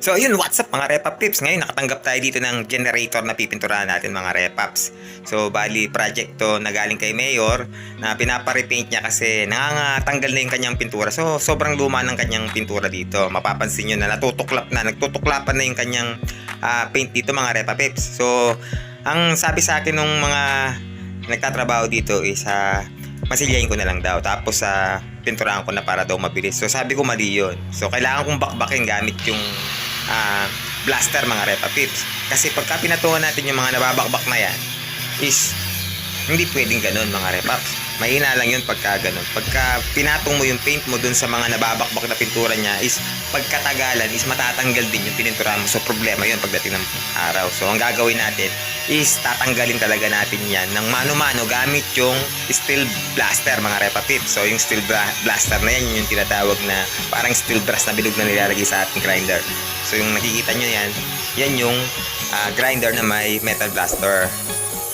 So yun, what's up mga Repap Pips? Ngayon nakatanggap tayo dito ng generator na pipinturahan natin mga Repaps. So bali project to na galing kay Mayor na pinapa-repaint niya kasi nangangatanggal na yung kanyang pintura. So sobrang luma ng kanyang pintura dito. Mapapansin nyo na natutuklap na, nagtutuklapan na yung kanyang ah, paint dito mga Repap Pips. So ang sabi sa akin nung mga nagtatrabaho dito is ah, masilyain ko na lang daw. Tapos sa pinturahan ko na para daw mabilis. So sabi ko mali yun. So kailangan kong bakbakin gamit yung ah, blaster mga Repa Pips. Kasi pagka pinatungan natin yung mga nababakbak na yan is hindi pwedeng ganun mga Repaps. Mahina lang yun pagka ganun. Pagka pinatong mo yung paint mo dun sa mga nababakbak na pintura niya is pagkatagalan is matatanggal din yung pininturahan mo. So problema yun pagdating ng araw. So ang gagawin natin is tatanggalin talaga natin yan ng mano-mano gamit yung steel blaster mga Repa Pips. So yung steel blaster na yan yun yung tinatawag na parang steel brass na bilog na nilalagay sa ating grinder. So yung nakikita nyo yan, yan yung ah, grinder na may metal blaster.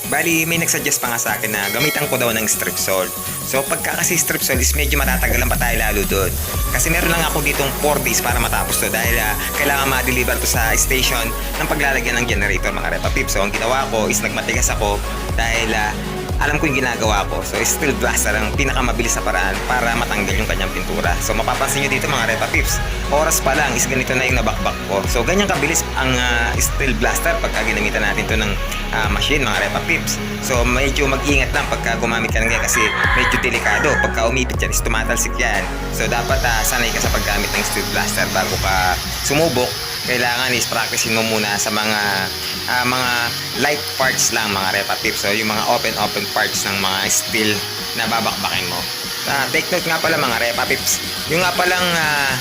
Bali, may nagsuggest pa nga sa akin na gamitan ko daw ng strip salt. So, pagka kasi strip salt is medyo matatagalan pa tayo lalo doon. Kasi meron lang ako ditong 4 days para matapos to dahil ah, kailangan ma-deliver to sa station ng paglalagyan ng generator mga Repa Pip. So, ang ginawa ko is nagmatigas ako dahil ah, alam ko yung ginagawa ko. So, steel blaster ang pinakamabilis na paraan para matanggal yung kanyang pintura. So, mapapansin nyo dito mga Repa Pips, oras pa lang is ganito na yung nabakbak ko. So, ganyan kabilis ang ah, steel blaster pagka ginamitan natin to ng ah, machine mga Repa Pips. So, medyo mag-ingat lang pagka gumamit ka ng ganyan kasi medyo delikado. Pagka umipit yan is tumatalsik yan. So, dapat ah, sanay ka sa paggamit ng steel blaster bago ka sumubok. Kailangan is practicein mo muna sa mga ah, mga light parts lang mga Pips. So, yung mga open-open parts ng mga steel na babakbakin mo. Ah, take note nga pala mga Repa Pips. Yung nga palang ah,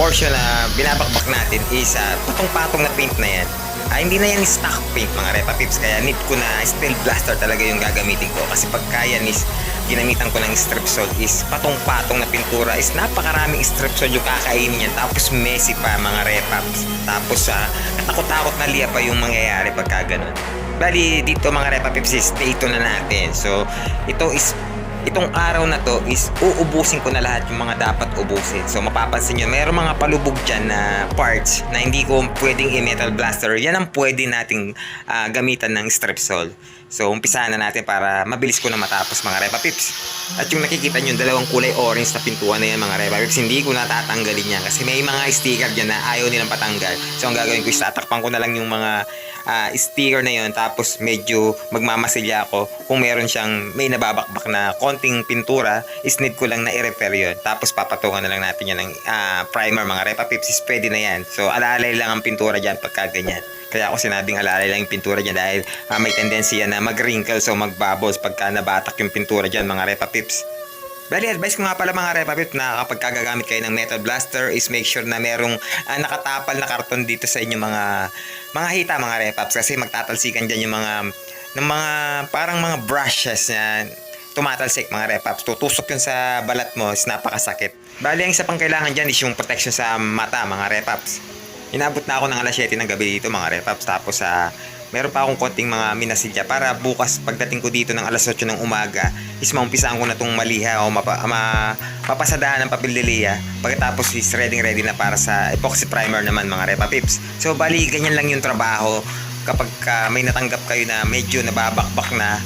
portion na binabakbak natin is ah, patong-patong na paint na yan. Ah, hindi na yan stock paint mga Repa Pips kaya need ko na steel blaster talaga yung gagamitin ko kasi pagka yan is ginamitan ko ng strip salt is patong-patong na pintura is napakaraming strip salt yung kakainin niyan tapos messy pa mga Repaps tapos sa katakot-takot na liya pa yung mangyayari pagka ganun Bali, dito mga Repa Pips is dito na natin. So, ito is itong araw na to is uubusin ko na lahat yung mga dapat ubusin. So mapapansin nyo, mayroong mga palubog dyan na parts na hindi ko pwedeng i-metal blaster. Yan ang pwede nating ah, gamitan ng strip salt. So umpisahan na natin para mabilis ko na matapos mga Repa Pips. At yung nakikita nyo, dalawang kulay orange na pintuan na yan mga Repa Pips, hindi ko natatanggalin yan kasi may mga sticker dyan na ayaw nilang patanggal. So ang gagawin ko is tatakpan ko na lang yung mga ah, sticker na yon tapos medyo magmamasilya ako. Kung meron siyang may nababakbak na konting pintura is need ko lang na i-repair yun. Tapos papatungan na lang natin yan ng ah, primer mga repa pips. Is pwede na yan. So alalay lang ang pintura dyan pagka ganyan kaya ako sinabing alalay lang yung pintura dyan dahil ah, may tendency na mag-wrinkles o mag-bubbles pagka nabatak yung pintura dyan mga repa pips Bali, advice ko nga pala mga repapit na kapag gagamit kayo ng metal blaster is make sure na merong ah, nakatapal na karton dito sa inyong mga mga hita mga repaps kasi magtatalsikan dyan yung mga ng mga parang mga brushes na tumatalsik mga repaps. Tutusok yun sa balat mo is napakasakit. Bali, ang isa pang kailangan dyan is yung protection sa mata mga repaps. Inabot na ako ng alas 7 ng gabi dito mga repaps. Tapos sa meron pa akong konting mga minasilya para bukas pagdating ko dito ng alas 8 ng umaga is maumpisaan ko na itong maliha o mapa, ma, mapasadahan ng papililiya. Pagkatapos is ready ready na para sa epoxy primer naman mga Repa Pips so bali ganyan lang yung trabaho. Kapag ka may natanggap kayo na medyo nababakbak na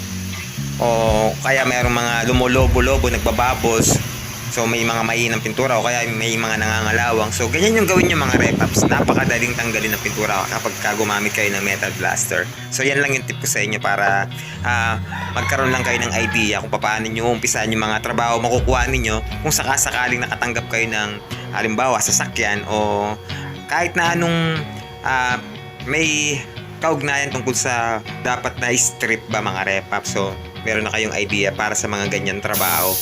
o kaya mayroong mga lumulobo-lobo nagbabubbles So may mga mahinang pintura o kaya may mga nangangalawang. So ganyan yung gawin yung mga repaps. Napakadaling tanggalin ng pintura kapag ka gumamit kayo ng metal blaster. So yan lang yung tip ko sa inyo para ah, magkaroon lang kayo ng idea kung paano nyo umpisahan yung mga trabaho makukuha ninyo kung sakasakaling nakatanggap kayo ng halimbawa sasakyan o kahit na anong ah, may kaugnayan tungkol sa dapat na strip ba mga repaps. So meron na kayong idea para sa mga ganyan trabaho.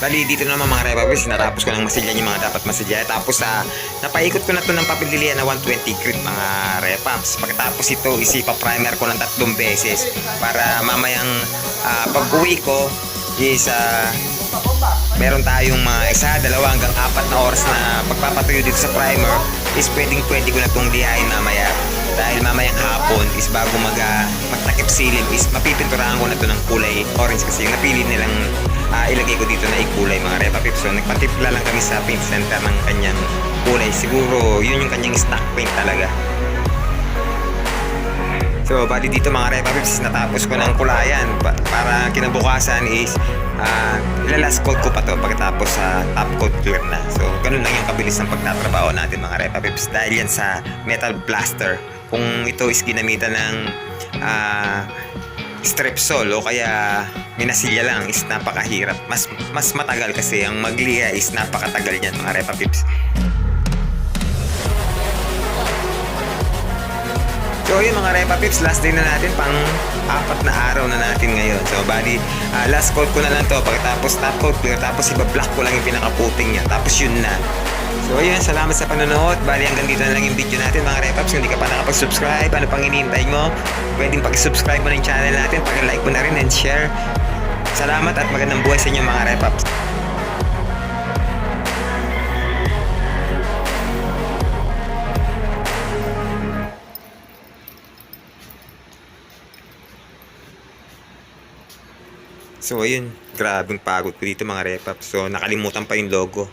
Bali, dito naman mga repapis, natapos ko ng masilya yung mga dapat masilya. Tapos, sa napaikot ko na to ng papililian na 120 grit mga repaps. Pagkatapos ito, isipa primer ko ng tatlong beses para mamayang ah, pag-uwi ko is ah, meron tayong mga isa, dalawa hanggang apat na oras na pagpapatuyo dito sa primer is pwedeng pwede ko na itong lihain mamaya. Dahil mamayang hapon is bago mag, ah, magtakip silim is mapipinturahan ko na to ng kulay orange kasi yung napili nilang ah, ilagay ko dito na ikulay mga repa pips. So nagpatimpla lang kami sa paint center ng kanyang kulay. Siguro yun yung kanyang stock paint talaga. So, bali dito mga Repa Pips, natapos ko ng kulayan pa- para kinabukasan is uh, ilalas coat ko pa to pagkatapos sa top coat clear na. So, ganun lang yung kabilis ng pagtatrabaho natin mga Repa Pips dahil yan sa metal blaster. Kung ito is ginamitan ng ah, strip sol o kaya minasilya lang is napakahirap. Mas mas matagal kasi ang magliya is napakatagal niyan mga Repa Pips. So yun mga Repa Pips, last day na natin pang apat na araw na natin ngayon. So bali, ah, last coat ko na lang to pagkatapos top coat clear tapos iba-black ko lang yung pinaka-coating niya tapos yun na. So ayun, salamat sa panonood. Bali hanggang dito na lang yung video natin mga Repaps. Kung hindi ka pa nakapag-subscribe, ano pang hinihintay mo? Pwedeng pag-subscribe mo ng channel natin, pag-like mo na rin and share. Salamat at magandang buhay sa inyo mga Repaps. So ayun, grabing pagod ko dito mga Repaps. So nakalimutan pa yung logo.